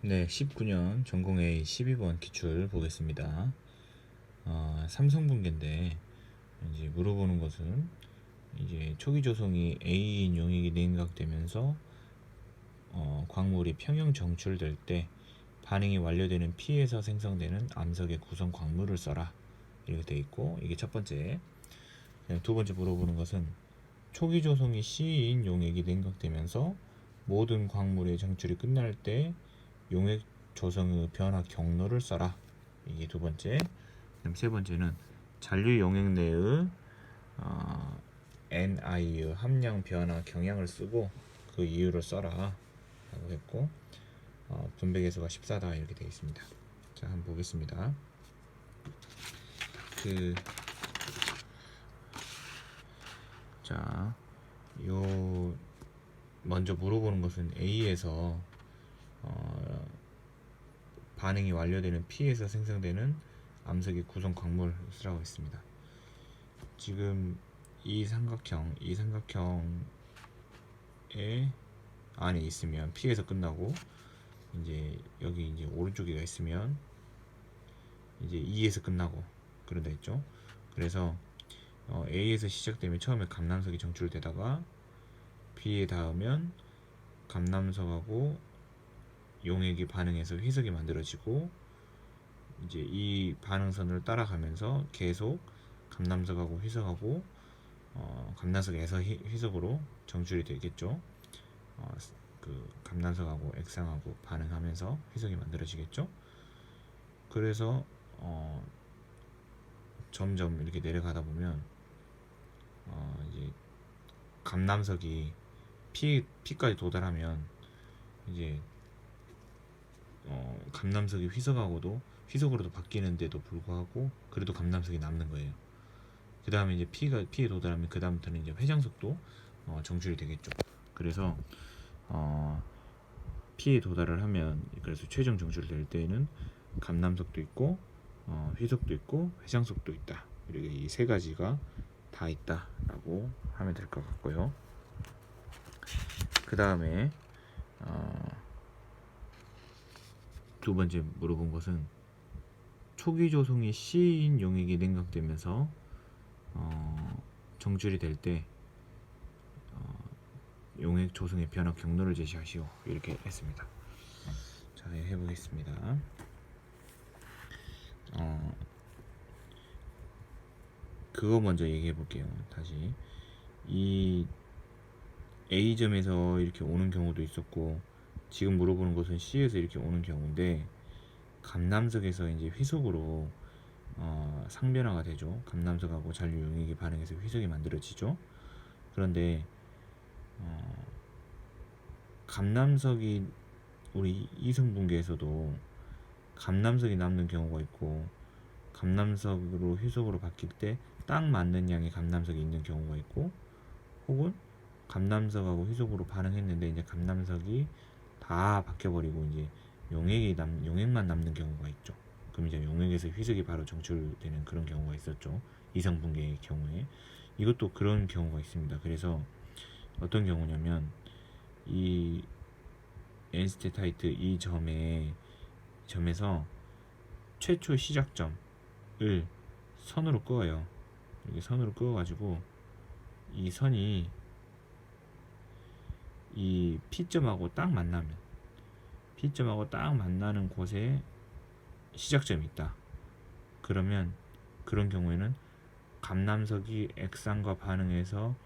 네, 19년 전공A 12번 기출 보겠습니다. 어, 삼성분계인데 이제 물어보는 것은 이제 초기 조성이 A인 용액이 냉각되면서 어, 광물이 평형 정출될 때 반응이 완료되는 P에서 생성되는 암석의 구성 광물을 써라 이렇게 돼 있고 이게 첫 번째. 네, 두 번째 물어보는 것은 초기 조성이 C인 용액이 냉각되면서 모든 광물의 정출이 끝날 때 용액 조성의 변화 경로를 써라. 이게 두 번째. 그다음 세 번째는 잔류 용액 내의 어, NI의 함량 변화 경향을 쓰고 그 이유를 써라. 라고 했고 어, 분배 계수가 14다 이렇게 되어 있습니다. 자, 한번 보겠습니다. 그 자, 요 먼저 물어보는 것은 A에서 어, 반응이 완료되는 P에서 생성되는 암석의 구성 광물을 쓰라고 했습니다. 지금 이 삼각형, 이 삼각형에 안에 있으면 P에서 끝나고 이제 여기 이제 오른쪽에가 있으면 이제 E에서 끝나고 그런다 했죠. 그래서 어, A에서 시작되면 처음에 감남석이 정출되다가 B에 닿으면 감남석하고 용액이 반응해서 회석이 만들어지고 이제 이 반응선을 따라가면서 계속 감남석하고 회석하고 어, 감남석에서 희- 회석으로 정출이 되겠죠. 어, 그 감남석하고 액상하고 반응하면서 회석이 만들어지겠죠. 그래서 어, 점점 이렇게 내려가다 보면 어, 이제 감남석이 P P까지 도달하면 이제 어, 감남석이 휘석하고도 휘석으로도 바뀌는데도 불구하고 그래도 감남석이 남는 거예요. 그 다음에 이제 P가 P에 도달하면 그 다음부터는 이제 회장석도 어, 정출이 되겠죠. 그래서 어, P에 도달을 하면 그래서 최종 정출될 때에는 감남석도 있고 어, 휘석도 있고 회장석도 있다. 이렇게 이 세 가지가 다 있다라고 하면 될 것 같고요. 그 다음에 어, 두 번째 물어본 것은 초기 조성이 C인 용액이 냉각되면서 어, 정출이 될 때 어, 용액 조성의 변화 경로를 제시하시오 이렇게 했습니다. 자 해보겠습니다. 어, 그거 먼저 얘기해 볼게요. 다시 이 A점에서 이렇게 오는 경우도 있었고 지금 물어보는 것은 C에서 이렇게 오는 경우인데 감남석에서 이제 휘석으로 어, 상변화가 되죠. 감남석하고 잔류 용액이 반응해서 휘석이 만들어지죠. 그런데 어, 감남석이 우리 이성 분계에서도 감남석이 남는 경우가 있고 감남석으로 휘석으로 바뀔 때 딱 맞는 양의 감남석이 있는 경우가 있고 혹은 감남석하고 휘석으로 반응했는데 이제 감남석이 다 바뀌어버리고 이제 용액이 남 용액만 남는 경우가 있죠. 그럼 이제 용액에서 휘석이 바로 정출되는 그런 경우가 있었죠. 이성 분계의 경우에 이것도 그런 경우가 있습니다. 그래서 어떤 경우냐면 이 엔스테타이트 이 점에 점에서 최초 시작점을 선으로 그어요. 이렇게 선으로 그어가지고 이 선이 이 P점하고 딱 만나면 P점하고 딱 만나는 곳에 시작점이 있다. 그러면 그런 경우에는 감남석이 액상과 반응해서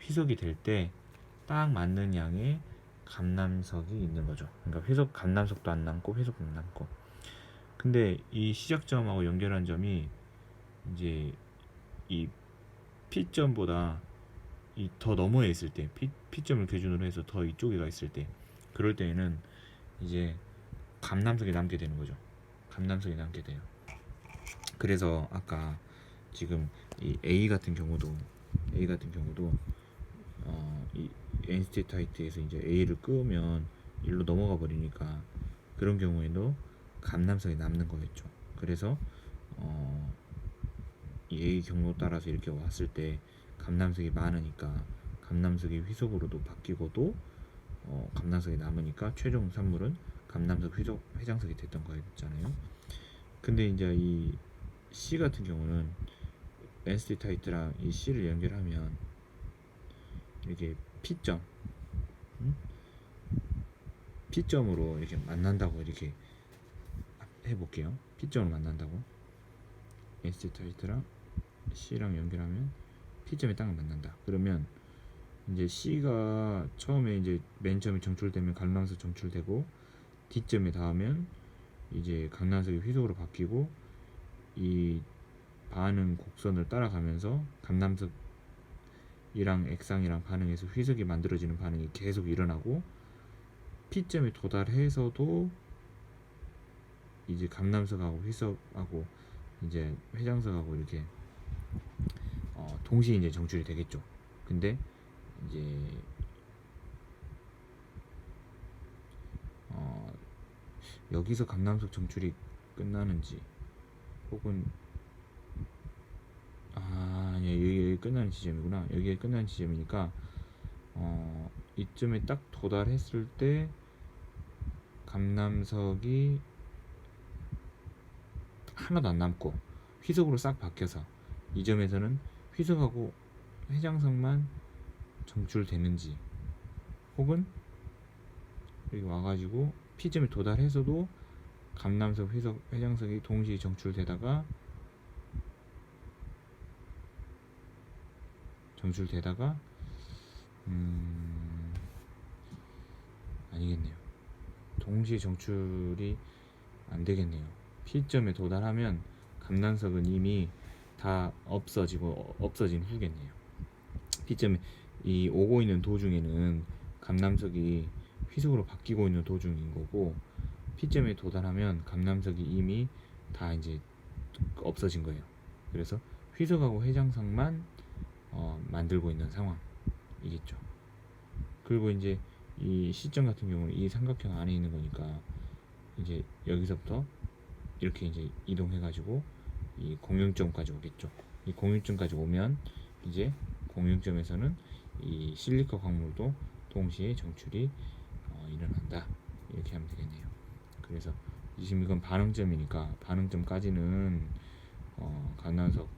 휘석이 될 때 딱 맞는 양의 감남석이 있는 거죠. 그러니까 회석 감남석도 안 남고 회석도 안 남고. 근데 이 시작점하고 연결한 점이 이제 이 P점보다 이 더 너머에 있을 때 P, P점을 기준으로 해서 더 이쪽에가 있을 때 그럴 때에는 이제 감남석이 남게 되는 거죠. 감남석이 남게 돼요. 그래서 아까 지금 이 A 같은 경우도 A 같은 경우도 어, 이 엔스테타이트에서 이제 A를 끄면 일로 넘어가 버리니까 그런 경우에도 감남석이 남는 거였죠. 그래서 어, 이 A 경로 따라서 이렇게 왔을 때 감남석이 많으니까 감남석이 휘석으로도 바뀌고도 어, 감남석이 남으니까 최종 산물은 감남석 회적, 회장석이 됐던 거였잖아요. 근데 이제 이 C 같은 경우는 NCT 타이트랑 이 C를 연결하면 이렇게 P점 음? P점으로 이렇게 만난다고 이렇게 해볼게요. P점으로 만난다고 NCT 타이트랑 C랑 연결하면 P점에 딱 만난다. 그러면 이제 C가 처음에 이제 맨 처음에 정출되면 감남석 정출되고 D점에 닿으면 이제 감남석이 휘속으로 바뀌고 이 반응 곡선을 따라가면서 감남석이랑 액상이랑 반응해서 휘석이 만들어지는 반응이 계속 일어나고 P점에 도달해서도 이제 감남석하고 휘석하고 이제 회장석하고 이렇게 어, 동시에 이제 정출이 되겠죠. 근데 이제 어, 여기서 감남석 정출이 끝나는지 혹은 아 아니야 여기, 여기 끝나는 지점이구나 여기가 끝나는 지점이니까 어, 이쯤에 딱 도달했을 때 감남석이 하나도 안 남고 휘석으로 싹 바뀌어서 이 점에서는 휘석하고 회장석만 정출되는지 혹은 여기 와가지고 P점에 도달해서도 감남석, 회석, 회장석이 동시에 정출되다가 정출되다가 음 아니겠네요. 동시에 정출이 안 되겠네요. P점에 도달하면 감남석은 이미 다 없어지고 어, 없어진 후겠네요. P점에 이 오고 있는 도중에는 감남석이 휘속으로 바뀌고 있는 도중인 거고 P점에 도달하면 감남석이 이미 다 이제 없어진 거예요. 그래서 휘석하고 회장석만 어, 만들고 있는 상황이겠죠. 그리고 이제 이 시점 같은 경우는 이 삼각형 안에 있는 거니까 이제 여기서부터 이렇게 이제 이동해가지고 이 공용점까지 오겠죠. 이 공용점까지 오면 이제 공용점에서는 이 실리커 광물도 동시에 정출이 어, 일어난다. 이렇게 하면 되겠네요. 그래서 지금 이건 반응점이니까 반응점까지는 어, 간난석이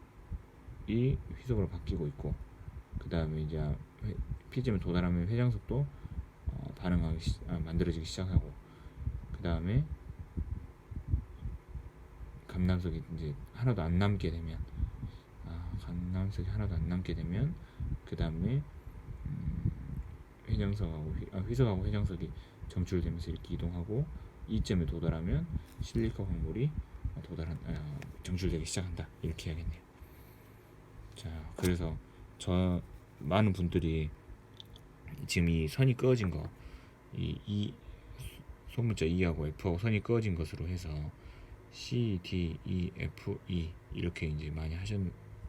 휘속으로 바뀌고 있고 그 다음에 이제 회- P점에 도달하면 회장석도 어, 반응하기 시, 아, 만들어지기 시작하고 그 다음에 감남석이 이제 하나도 안 남게 되면 아, 감남석이 하나도 안 남게 되면 그 다음에 음, 회장석하고 휘, 아, 휘석하고 회장석이 정출되면서 이렇게 이동하고 이점에 도달하면 실리커 광물이 도달한 아, 정출되기 시작한다 이렇게 해야겠네요. 자 그래서 저 많은 분들이 지금 이 선이 꺼진 거, 이, 이 소문자 E하고 F하고 선이 꺼진 것으로 해서 C, D, E, F, E 이렇게 이제 많이 하셨,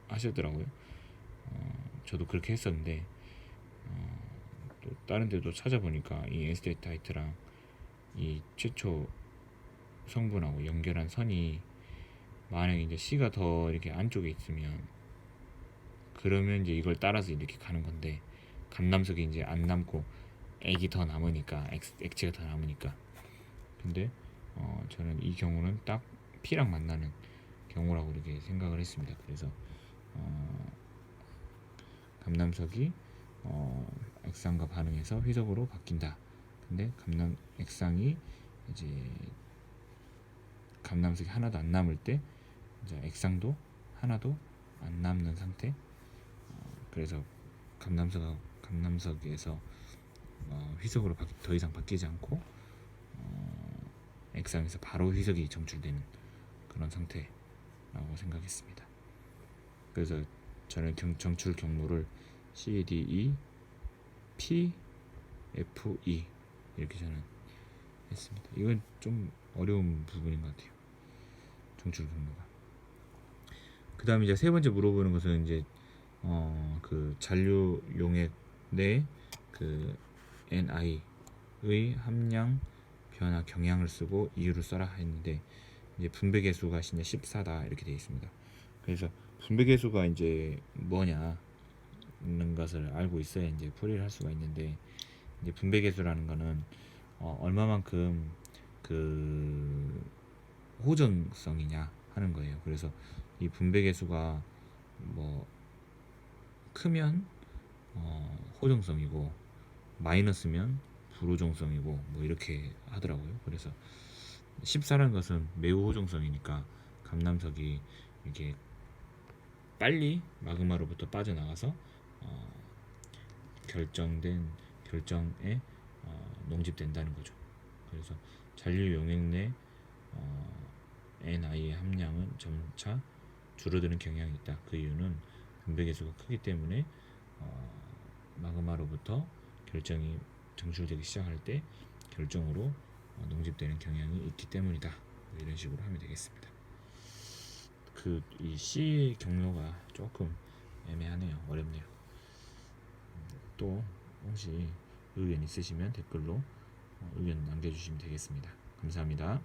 하셨더라고요. 어, 저도 그렇게 했었는데 어, 또 다른 데도 찾아보니까 이 에스테이트 하이트랑 이 최초 성분하고 연결한 선이 만약에 이제 C가 더 이렇게 안쪽에 있으면 그러면 이제 이걸 따라서 이렇게 가는 건데 감남석이 이제 안 남고 액이 더 남으니까 액, 액체가 더 남으니까 근데 어, 저는 이 경우는 딱 P랑 만나는 경우라고 이렇게 생각을 했습니다. 그래서 어, 감남석이 어, 액상과 반응해서 휘석으로 바뀐다. 근데 감남 액상이 이제 감남석이 하나도 안 남을 때 이제 액상도 하나도 안 남는 상태. 어, 그래서 감남석 감남석에서 어, 휘석으로 바뀌, 더 이상 바뀌지 않고 어, 액상에서 바로 휘석이 정출되는 그런 상태라고 생각했습니다. 그래서 저는 경, 정출 경로를 C, D, E, P, F, E 이렇게 저는 했습니다. 이건 좀 어려운 부분인 것 같아요. 정출 경로가. 그 다음에 이제 세 번째 물어보는 것은 이제 어 그 잔류 용액 내 그 NI의 함량 변화 경향을 쓰고 이유를 써라 했는데 이제 분배 계 수가 이제 14다 이렇게 되어 있습니다. 그래서 분배 계 수가 이제 뭐냐는 것을 알고 있어야 이제 풀이를 할 수가 있는데 이제 분배 계 수라는 거는 어, 얼마만큼 그 호전성이냐 하는 거예요. 그래서 이 분배 계 수가 뭐 크면 어, 호정성이고 마이너스면 불호정성이고 뭐 이렇게 하더라고요. 그래서 14라는 것은 매우 호정성이니까 감남석이 이게 빨리 마그마로부터 빠져나가서 어, 결정된 결정에 어, 농집된다는 거죠. 그래서 잔류 용액 내 어, NI의 함량은 점차 줄어드는 경향이 있다. 그 이유는 분배 계수가 크기 때문에 어, 마그마로부터 결정이 정출되기 시작할 때 결정으로 어, 농집되는 경향이 있기 때문이다. 뭐 이런 식으로 하면 되겠습니다. 그 이 C 경로가 조금 애매하네요. 어렵네요. 음, 또 혹시 의견 있으시면 댓글로 어, 의견 남겨주시면 되겠습니다. 감사합니다.